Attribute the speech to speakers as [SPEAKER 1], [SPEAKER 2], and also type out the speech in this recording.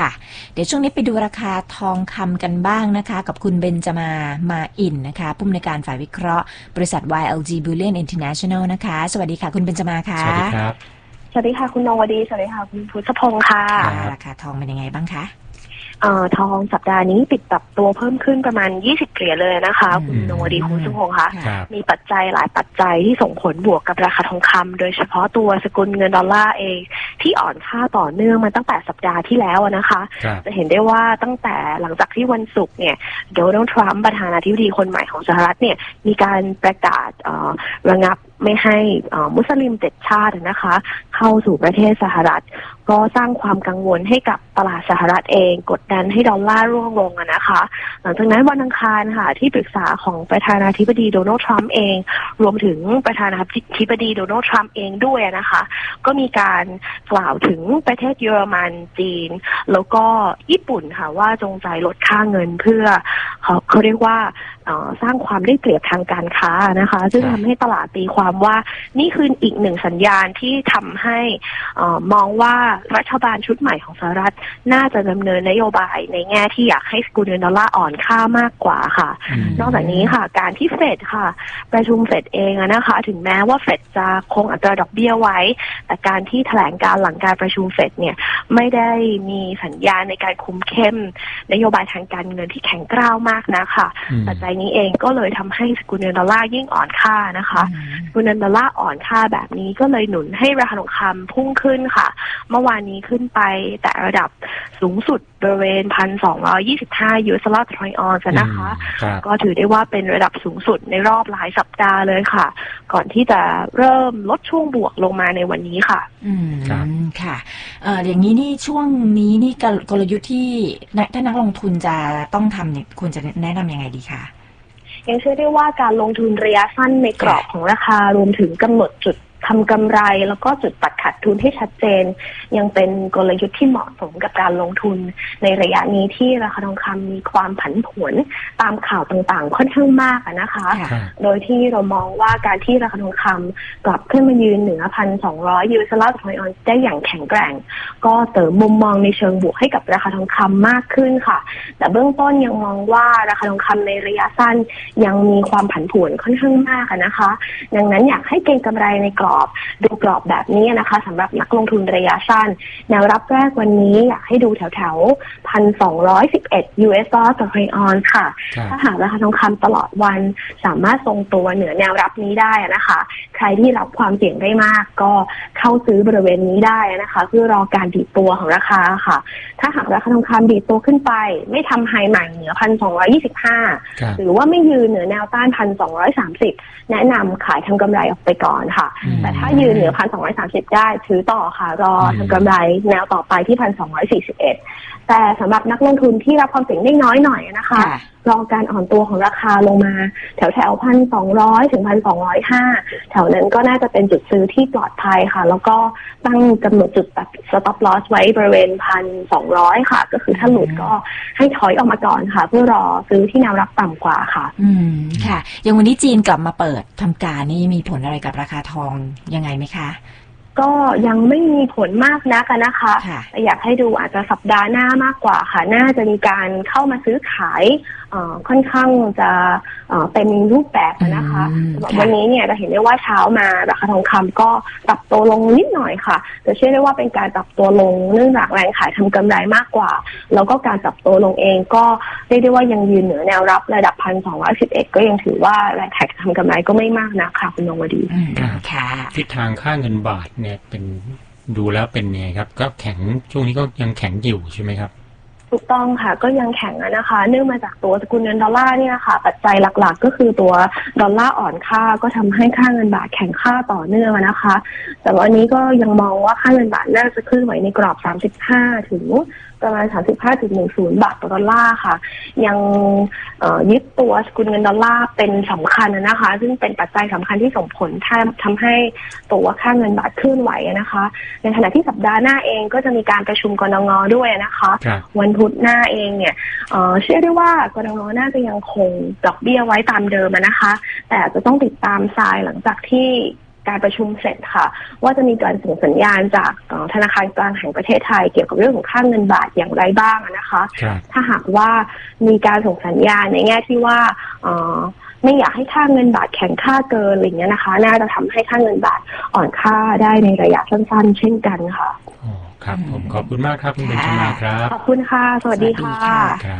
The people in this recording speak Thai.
[SPEAKER 1] ค่ะ เดี๋ยวช่วงนี้ไปดูราคาทองคำกันบ้างนะคะ กับคุณเบนจมามาอินนะคะผู้อำนวยการฝ่ายวิเคราะห์ บริษัท YLG Bullion International นะคะ สวัสดีค่ะ คุณเบนจมาค่ะ
[SPEAKER 2] สวัสดีครับ
[SPEAKER 3] สวัสดีค่ะคุณนงวดีสวัสดีค่ะคุณพุทธพงศ์ค่ะ
[SPEAKER 2] ครับ
[SPEAKER 1] ราคาทองเป็นยังไงบ้างคะ
[SPEAKER 3] เอ่อ ทองสัปดาห์นี้ปิดปรับตัวเพิ่มขึ้นประมาณ 20 เหรียญเลยนะคะ
[SPEAKER 1] อืม
[SPEAKER 3] คุณนงวดีคุณพุทธพงศ์คะ
[SPEAKER 2] ครับ
[SPEAKER 3] มีปัจจัยหลายปัจจัยที่ส่งผลบวกกับราคาทองคำโดยเฉพาะตัวสกุลเงินดอลลาร์เอง ที่อ่อนค่าต่อเนื่องมาตั้งแต่สัปดาห์ที่แล้วอะนะคะ
[SPEAKER 2] ครับ
[SPEAKER 3] จะเห็นได้ว่าตั้งแต่หลังจากที่วันศุกร์เนี่ยโดนัลด์ทรัมป์ประธานาธิบดีคนใหม่ของสหรัฐเนี่ยมีการประกาศเอ่อระงับไม่ให้เอ่อมุสลิมเจ็ดชาตินะคะ เข้าสู่ประเทศสหรัฐ ก็สร้างความกังวลให้กับตลาดสหรัฐเอง กดดันให้ดอลลาร์ร่วงลงอะนะคะ หลังจากนั้นวันอังคารค่ะ ที่ปรึกษาของประธานาธิบดีโดนัลด์ทรัมป์เอง รวมถึงประธานาธิบดีโดนัลด์ทรัมป์เองด้วยนะคะ ก็มีการกล่าวถึงประเทศเยอรมันจีน แล้วก็ญี่ปุ่นค่ะว่าจงใจลดค่าเงินเพื่อเขาเขาเรียกว่า สร้างความได้เปรียบทางการค้านะคะ ซึ่ง
[SPEAKER 2] ครับ
[SPEAKER 3] ทำให้ตลาดตีความว่านี่คืออีกหนึ่งสัญญาณที่ทำให้เออมองว่ารัฐบาลชุดใหม่ของสหรัฐน่าจะดำเนินนโยบายในแง่ที่อยากให้สกุลเงินดอลลาร์อ่อนค่ามากกว่าค่ะ
[SPEAKER 2] อืม
[SPEAKER 3] นอกจากนี้ค่ะ การที่เฟดค่ะ ประชุมเฟดเองอะนะคะ ถึงแม้ว่าเฟดจะคงอัตราดอกเบี้ยไว้ แต่การที่แถลงการหลังการประชุมเฟดเนี่ยไม่ได้มีสัญญาณในการคุมเข้ม นโยบายทางการเงินที่แข็งกร้าวมากนะคะ
[SPEAKER 2] อืม
[SPEAKER 3] ปัจจัยนี้เองก็เลยทำให้สกุลเงินดอลลาร์ยิ่งอ่อนค่านะคะสกุลเงินดอลลาร์อ่อนค่าแบบนี้ก็เลยหนุนให้ราคาทองคำพุ่งขึ้นค่ะ เมื่อวานนี้ขึ้นไปแต่ระดับสูงสุดบริเวณพันสองร้อยี่สิบห้ายูเอสดอลลาร์ทรอยออนซ์นะคะ
[SPEAKER 2] ครับ
[SPEAKER 3] ก็ถือได้ว่าเป็นระดับสูงสุดในรอบหลายสัปดาห์เลยค่ะ ก่อนที่จะเริ่มลดช่วงบวกลงมาในวันนี้ค่ะ
[SPEAKER 1] อืม
[SPEAKER 2] ครับ
[SPEAKER 1] ค่ะเอ่ออย่างนี้นี่ช่วงนี้นี่กลกลยุทธ์ที่นักถ้านักลงทุนจะต้องทำเนี่ยควรจะแนะนำยังไงดีคะ
[SPEAKER 3] ยังเชื่อได้ว่าการลงทุนระยะสั้นในกรอบของราคารวมถึงกำหนดจุดทำกำไร แล้วก็จุดตัดขาด ทุนให้ชัดเจน ยังเป็นกลยุทธ์ที่เหมาะสมกับการลงทุนในระยะนี้ที่ราคาทองคำมีความผันผวนตามข่าวต่างๆ ค่อนข้างมากอะนะคะ
[SPEAKER 1] ค่ะ
[SPEAKER 2] ครับ
[SPEAKER 3] โดยที่เรามองว่าการที่ราคาทองคำกลับขึ้นมายืนเหนือพันสองร้อยยูสลาร์ทอยออนได้อย่างแข็งแกร่ง ก็เสริมมุมมองในเชิงบวกให้กับราคาทองคำมากขึ้นค่ะ แต่เบื้องต้นยังมองว่าราคาทองคำในระยะสั้นยังมีความผันผวนค่อนข้างมากอะนะคะ ดังนั้นอยากให้เก็งกำไรในกรอบ ดูกรอบแบบนี้นะคะสำหรับนักลงทุนระยะสั้น แนวรับแรกวันนี้อยากให้ดูแถวแถวพันสองร้อยสิบเอ็ด US ดอลลาร์ต่อทอยออนค่ะ
[SPEAKER 2] ครับ
[SPEAKER 3] ถ้าหากราคาทองคำตลอดวันสามารถทรงตัวเหนือแนวรับนี้ได้นะคะ ใครที่รับความเสี่ยงได้มากก็เข้าซื้อบริเวณนี้ได้นะคะ เพื่อรอการดีดตัวของราคาค่ะ ถ้าหากราคาทองคำดีดตัวขึ้นไป ไม่ทำไฮใหม่เหนือพันสองยี่สิบห้า
[SPEAKER 2] ครับ
[SPEAKER 3] หรือว่าไม่ยืนเหนือแนวต้านพันสองร้อยสามสิบแนะนำขายทำกำไรออกไปก่อนค่ะ
[SPEAKER 1] อืม
[SPEAKER 3] แต่ถ้ายืนเหนือพันสองร้อยสามสิบได้ถือต่อค่ะ รอทำกำไรแนวต่อไปที่พันสองร้อยสี่สิบเอ็ดแต่สำหรับนักลงทุนที่รับความเสี่ยงได้น้อยหน่อยนะคะ
[SPEAKER 1] ค่ะ
[SPEAKER 3] รอการอ่อนตัวของราคาลงมา แถวแถวพันสองร้อยถึงพันสองร้อยห้าแถวนั้นก็น่าจะเป็นจุดซื้อที่ปลอดภัยค่ะ แล้วก็ตั้งกำหนดจุดตัด stop loss ไว้บริเวณพันสองร้อยค่ะ ก็คือถ้าหลุดก็ให้ถอยออกมาก่อนค่ะ เพื่อรอซื้อที่แนวรับต่ำกว่าค่ะ
[SPEAKER 1] อืมค่ะ อย่างวันนี้จีนกลับมาเปิดทำการนี่มีผลอะไรกับราคาทองยังไงไหมคะ
[SPEAKER 3] ก็ยังไม่มีผลมากนักอะนะคะ
[SPEAKER 1] ค่ะ
[SPEAKER 3] แต่อยากให้ดูอาจจะสัปดาห์หน้ามากกว่าค่ะ น่าจะมีการเข้ามาซื้อขายเอ่อค่อนข้างจะเอ่อเป็นรูปแบบอะนะคะ
[SPEAKER 1] อืม
[SPEAKER 3] สำหรับ
[SPEAKER 1] ค่ะ
[SPEAKER 3] วันนี้เนี่ยจะเห็นได้ว่าเช้ามาราคาทองคำก็ปรับตัวลงนิดหน่อยค่ะ แต่เชื่อได้ว่าเป็นการปรับตัวลงเนื่องจากแรงขายทำกำไรมากกว่า แล้วก็การปรับตัวลงเองก็เรียกได้ว่ายังยืนเหนือแนวรับระดับพันสองร้อยสิบเอ็ดก็ยังถือว่าแรงขายทำกำไรก็ไม่มากนักค่ะคุณนงวดี
[SPEAKER 1] อืม
[SPEAKER 2] ครับ
[SPEAKER 1] ค่ะ
[SPEAKER 2] ทิศทางค่าเงินบาทเนี่ยเป็นดูแล้วเป็นไงครับ ก็แข็งช่วงนี้ก็ยังแข็งอยู่ใช่ไหมครับ
[SPEAKER 3] ถูกต้องค่ะก็ยังแข็งอะนะคะ เนื่องมาจากตัวสกุลเงินดอลลาร์เนี่ยค่ะ ปัจจัยหลักๆ ก็คือตัวดอลลาร์อ่อนค่าก็ทำให้ค่าเงินบาทแข็งค่าต่อเนื่องอะนะคะ แต่วันนี้ก็ยังมองว่าค่าเงินบาทน่าจะขึ้นไหวในกรอบ 35 ถึงประมาณ 35ถึง10 บาทต่อดอลลาร์ค่ะ ยังเอ่อยึดตัวสกุลเงินดอลลาร์เป็นสำคัญอะนะคะ ซึ่งเป็นปัจจัยสำคัญที่ส่งผลทำทำให้ตัวค่าเงินบาทเคลื่อนไหวอะนะคะ ในขณะที่สัปดาห์หน้าเองก็จะมีการประชุมกรงงด้วยนะคะ
[SPEAKER 2] ครับ
[SPEAKER 3] วันพุธหน้าเองเนี่ยเอ่อเชื่อได้ว่ากรงงน่าจะยังคงดอกเบี้ยไว้ตามเดิมอะนะคะ แต่อาจจะต้องติดตามทรายหลังจากที่การประชุมเสร็จค่ะ ว่าจะมีการส่งสัญญาณจากเอ่อธนาคารกลางแห่งประเทศไทย เกี่ยวกับเรื่องของค่าเงินบาทอย่างไรบ้างนะคะ
[SPEAKER 2] ครับ
[SPEAKER 3] ถ้าหากว่ามีการส่งสัญญาณในแง่ที่ว่าเอ่อไม่อยากให้ค่าเงินบาทแข็งค่าเกินอะไรอย่างเงี้ยนะคะ น่าจะทำให้ค่าเงินบาทอ่อนค่าได้ในระยะสั้นๆ เช่นกันค่ะ
[SPEAKER 2] อ๋อ ครับ ผมขอบคุณมากครับคุณเบนจมาครับ
[SPEAKER 3] ขอบคุณค่ะ สวัสดี
[SPEAKER 1] สวัสดี
[SPEAKER 3] ค่ะ
[SPEAKER 1] ค่ะ
[SPEAKER 2] ครับ